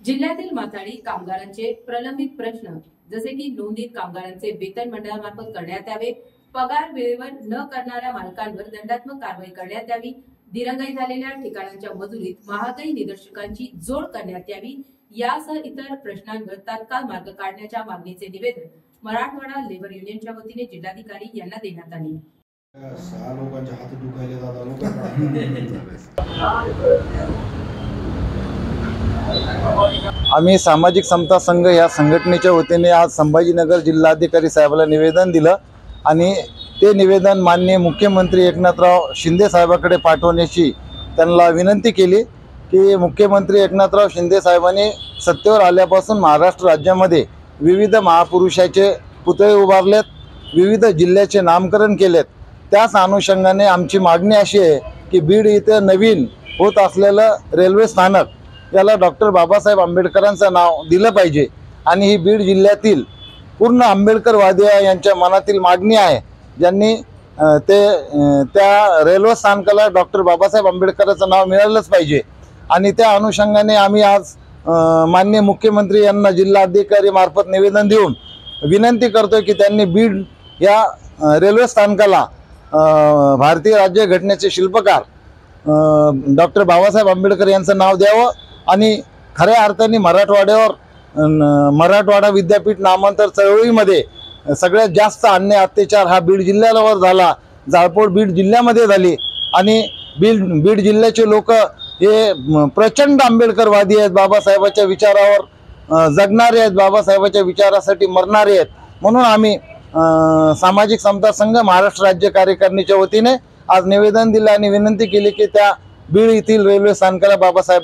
जिल्ह्यातील माथाडी कामगारांचे प्रलंबित प्रश्न जसे की नोंदीत कामगारांचे वेतन मंडळामार्फत करण्यात यावे पगार वेळेवर न करणाऱ्या मालकांवर दंडात्मक कारवाई करण्यात यावी दिरंगाई झालेल्या ठिकाणांच्या मजुरीत महागाई निदर्शकांची जोड करण्यात यावी यासह इतर प्रश्नांवर तात्काळ मार्ग काढण्याच्या मागणीचे निवेदन मराठवाडा लेबर युनियनच्या वतीने जिल्हाधिकारी यांना देण्यात आले. सहा लोकांचे हात दुखायले आम्ही सामाजिक समता संघ या संघटनेच्या वतीने आज संभाजीनगर जिल्हाधिकारी साहेबाला निवेदन दिलं आणि ते निवेदन माननीय मुख्यमंत्री एकनाथराव शिंदे साहेबाकडे पाठवण्याची त्यांना विनंती केली की मुख्यमंत्री एकनाथराव शिंदे साहेबांनी सत्तेवर आल्यापासून महाराष्ट्र राज्यामध्ये विविध महापुरुषाचे पुतळे उभारलेत विविध जिल्ह्याचे नामकरण केलेत. त्याच अनुषंगाने आमची मागणी अशी आहे की बीड इथे नवीन होत असलेलं रेल्वे स्थानक याला डॉक्टर बाबासाहेब आंबेडकरांचं नाव दिलं पाहिजे. आणि ही बीड जिल्ह्यातील पूर्ण आंबेडकरवादी यांच्या मनातील मागणी आहे. ज्यांनी ते त्या रेल्वे स्थानकाला डॉक्टर बाबासाहेब आंबेडकरांचं नाव मिळालंच पाहिजे. आणि त्या अनुषंगाने आम्ही आज मान्य माननीय मुख्यमंत्री यांना जिल्हाधिकारी मार्फत निवेदन देऊन विनंती करतो की त्यांनी बीड या रेल्वे स्थानकाला भारतीय राज्य घटनेचे शिल्पकार डॉक्टर बाबासाहेब आंबेडकर यांचं नाव द्यावं. आणि खऱ्या अर्थाने मराठवाड्यावर मराठवाडा विद्यापीठ नामांतर चळवळीमध्ये सगळ्यात जास्त अन्याय अत्याचार हा बीड जिल्ह्यावर झाला. जाळपोळ बीड जिल्ह्यामध्ये झाली. आणि बीड बीड जिल्ह्याचे लोक हे प्रचंड आंबेडकरवादी आहेत. बाबासाहेबाच्या विचारावर जगणारे आहेत. बाबासाहेबाच्या विचारासाठी मरणारे आहेत. म्हणून आम्ही सामाजिक समता संघ महाराष्ट्र राज्य कार्यकारिणीच्या वतीने आज निवेदन दिलं आणि विनंती केली की त्या बीड येथील रेल्वे स्थानकाला बाबासाहेब